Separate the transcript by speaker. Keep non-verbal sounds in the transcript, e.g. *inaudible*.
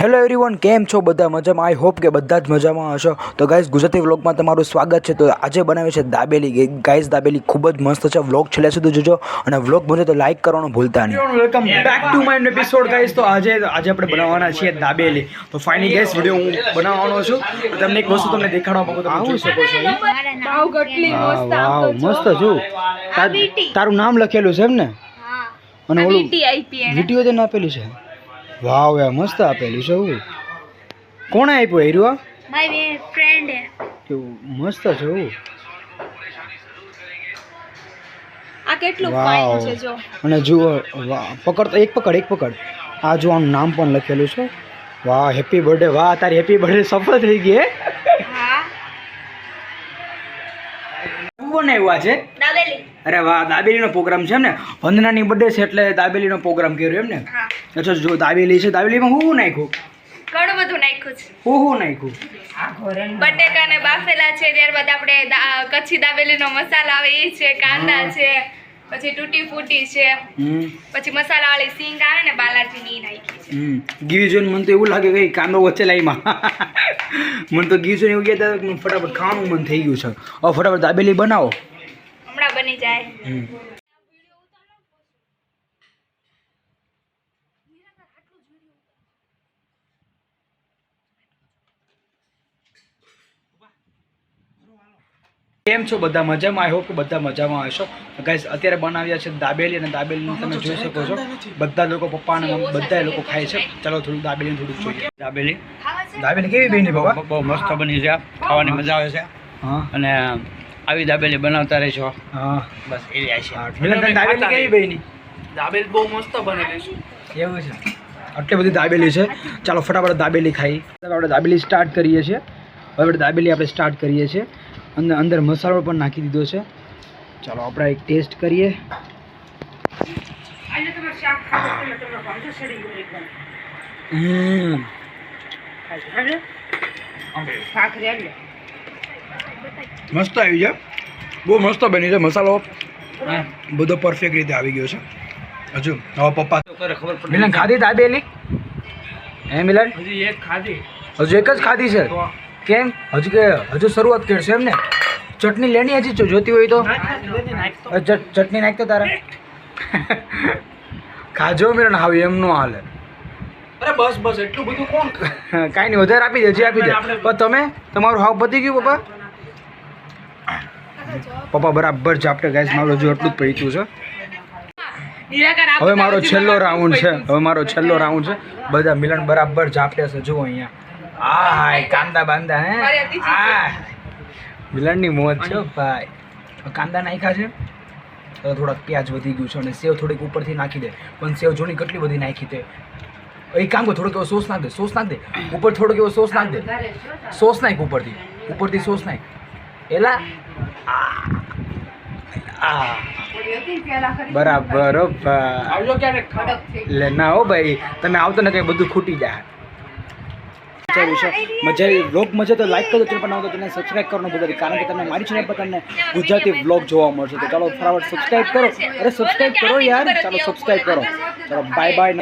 Speaker 1: Hello everyone કેમ છો? બધા મજામાં? આઈ હોપ કે બધા જ મજામાં હશો. તો ગાઈઝ ગુજરાતી વ્લોગમાં તમારું સ્વાગત છે. તો આજે બનાવે છે દાબેલી. ગાઈઝ દાબેલી ખૂબ જ મસ્ત છે. વ્લોગ છેલ્લે સુધી જોજો. અને વ્લોગ બને તો લાઈક કરવાનું ભૂલતા નહીં. Welcome back to my episode guys તો આજે આજે આપણે બનાવવાના છીએ દાબેલી. તો ફાઇનલી ગાઈઝ વિડિયો હું બનાવવાનો છું. તમને એક વસ્તુ તમને દેખાડવા માંગુ તો જોઈ શકો છો અહીં.
Speaker 2: ગટલી મસ્ત
Speaker 1: વાવ મસ્ત જો. તારું નામ લખેલું છે એમ ને અને ઓલું
Speaker 2: વીટી આપી એને.
Speaker 1: વીડિયો તેને આપેલી છે? વાવ યાર મસ્ત આપેલું છે એવું કોણે આપ્યું હીરવા
Speaker 2: મારી ફ્રેન્ડ
Speaker 1: કેવું મસ્ત છે એવું
Speaker 2: આ કેટલું. ફાઇન છે જો.
Speaker 1: અને જુઓ વાહ પકડ તો એક પકડ એક પકડ. આ જો આનું નામ પણ લખેલું છે. વાહ હેપી બર્થડે વાહ તારી હેપી બર્થડે સફળ થઈ ગઈ હે. બનાવ્યું છે?
Speaker 2: દાબેલી.
Speaker 1: અરે વાહ દાબેલીનો પ્રોગ્રામ છે એમ ને? વંદનાની બર્થડે છે એટલે દાબેલીનો પ્રોગ્રામ કર્યો એમ ને? અચ્છા જો દાબેલી છે દાબેલીમાં હું નાખ્યું?
Speaker 2: ઘણું બધું નાખ્યું છે.
Speaker 1: હું શું નાખ્યું?
Speaker 2: બટેકા ને બાફેલા છે ત્યારબાદ આપણે કચ્છી દાબેલીનો મસાલો આવે એ છે કાંદા છે પછી તૂટી ફૂટી છે
Speaker 1: હમ.
Speaker 2: પછી મસાલા વાળી સિંગ આવે ને બાલાજીની ઈ નાખી છે.
Speaker 1: ગીવી જોઈને મને તો એવું લાગે કે કાંદો વચ્ચે લાઈમાં મને તો જોઈને એવું કહેતા કે ફટાફટ ખાવાનું મન થઈ ગયું છે. હવે ફટાફટ દાબેલી બનાવો.
Speaker 2: હમણાં બની જાય.
Speaker 1: કેમ છો બધા મજામાં? આઈ હોપ કે બધા મજામાં હશો. ગાઈસ અત્યારે બનાવ્યા છે દાબેલી અને દાબેલીનું તમે જોઈ શકો છો. બધા લોકો પપ્પા અને બધા લોકો ખાય છે. ચાલો થોડું દાબેલી થોડુંક જોઈએ.
Speaker 3: દાબેલી.
Speaker 1: દાબેલી કેવી બની બાબા
Speaker 3: બહુ મસ્ત બની છે. ખાવાની મજા આવે છે.
Speaker 1: હા.
Speaker 3: અને આવી દાબેલી બનાવતા રહેશો.
Speaker 1: હા.
Speaker 3: બસ એવી આશા
Speaker 1: દાબેલી કેવી બની?
Speaker 3: દાબેલી બહુ મસ્ત બનેલી છે.
Speaker 1: એવું છે? આટલી બધી દાબેલી છે. ચાલો ફટાફટ દાબેલી ખાઈ. આપણે દાબેલી સ્ટાર્ટ કરીએ છીએ. હવે આપણે દાબેલી આપણે સ્ટાર્ટ કરીએ છીએ. અને અંદર મસાલો પણ નાખી દીધો છે. ચાલો આપણે એક ટેસ્ટ કરીએ. હમ. મસ્ત આવી છે. બહુ મસ્ત બની છે મસાલો. બધો પરફેક્ટ રીતે આવી ગયો છે. હજુ હવે પપ્પા.
Speaker 3: કરે ખબર પડે
Speaker 1: મિલન ખાધી દાબેલી હે મિલન?
Speaker 3: હજી એક ખાધી.
Speaker 1: હજુ એક જ ખાધી છે? કેમ? હજુ કે હજુ શરૂઆત કરશે એમ ને ચટણી લેણી હજી જો જોતી હોય તો? ચટણી નાખતો તારે? *laughs* ખાજો મિલન હાવ એમ નો હાલે.
Speaker 3: અરે બસ બસ એટલું બધું કોણ *laughs*
Speaker 1: કાંઈ નહીં વધારે આપી દે હજી આપી દે. પણ તમે તમારું હાવ પતી ગયું પપ્પા? પપ્પા બરાબર ચાપ્ટર ગાઈસ મારું હજુ એટલું જ પૈતું છે. હવે મારો છેલ્લો રાઉન્ડ છે હવે મારો છેલ્લો રાઉન્ડ છે. બધા મિલન બરાબર ઝાપડે છે જુઓ અહીંયા. આ હાય કાંદા બાંદા હે? આ મિલનની મોજ છે ભાઈ. કાંદા નાખ્યા છે. થોડાક પ્યાજ વધી ગયું છે અને સેવ થોડીક ઉપરથી નાખી દે. પણ સેવ જોની કેટલી બધી નાખી તે? એક કામ કર થોડોક એવો સોસ નાખ દે સોસ નાખ દે. ઉપર થોડોક એવો સોસ નાખ દે. સોસ નાખ ઉપરથી. ઉપરથી સોસ નાખ. એલા આ. બરાબર લે ના હો ભાઈ. તમે આવતો ને કંઈ બધું ખૂટી જાય. મજા વ્લોગ મજા તો લાઈક કરજો ચેનલ પર ના તેને સબસ્ક્રાઇબ કરવાનું નહીં. કારણ કે તમને મારી ચેનલ પર તમને ગુજરાતી વ્લોગ જોવા મળશે. તો ચાલો ફટાફટ સબસ્ક્રાઇબ કરો. અરે સબસ્ક્રાઇબ કરો યાર. ચાલો સબસ્ક્રાઇબ કરો. ચાલો બાય બાય